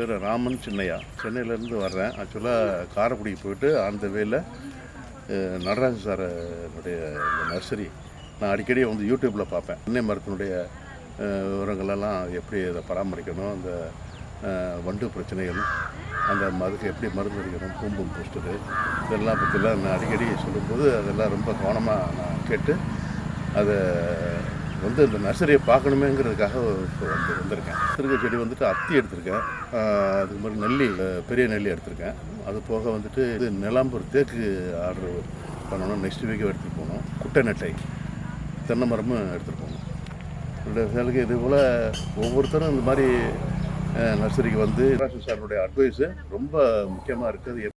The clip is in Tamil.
பேர் ராமன் சின்னையா. சென்னையிலேருந்து வர்றேன். ஆக்சுவலாக காரைக்குடிக்கு போயிட்டு அந்த வேல நடராஜன் சாரனுடைய நர்சரி. நான் அடிக்கடி வந்து யூடியூப்பில் பார்ப்பேன். தென்னை மரத்தினுடைய விவரங்களெல்லாம் எப்படி அதை பராமரிக்கணும் அந்த வண்டு பிரச்சனைகள் அந்த அதுக்கு எப்படி மருந்து அடிக்கணும் பூம்பும் பூஸ்டரு இதெல்லாம் பற்றிலாம் நான் அடிக்கடி சொல்லும்போது அதெல்லாம் ரொம்ப கவனமாக நான் கேட்டு அதை வந்து இந்த நர்சரியை பார்க்கணுமேங்கிறதுக்காக இப்போ வந்து வந்திருக்கேன். திருக்க செடி வந்துட்டு அத்தி எடுத்திருக்கேன். அதுக்கு மாதிரி நெல்லி பெரிய நெல்லி எடுத்திருக்கேன். அது போக வந்துட்டு இது நிலாம்பூர் தேக்கு ஆர்டர் பண்ணணும். நெக்ஸ்ட் வீக்கு எடுத்துகிட்டு போகணும். குட்டை நெட்டை தென்னை மரமும் எடுத்துகிட்டு போகணும். என்னுடைய இது போல் ஒவ்வொருத்தரும் இந்த மாதிரி நர்சரிக்கு வந்து சாருடைய அட்வைஸு ரொம்ப முக்கியமாக இருக்குது.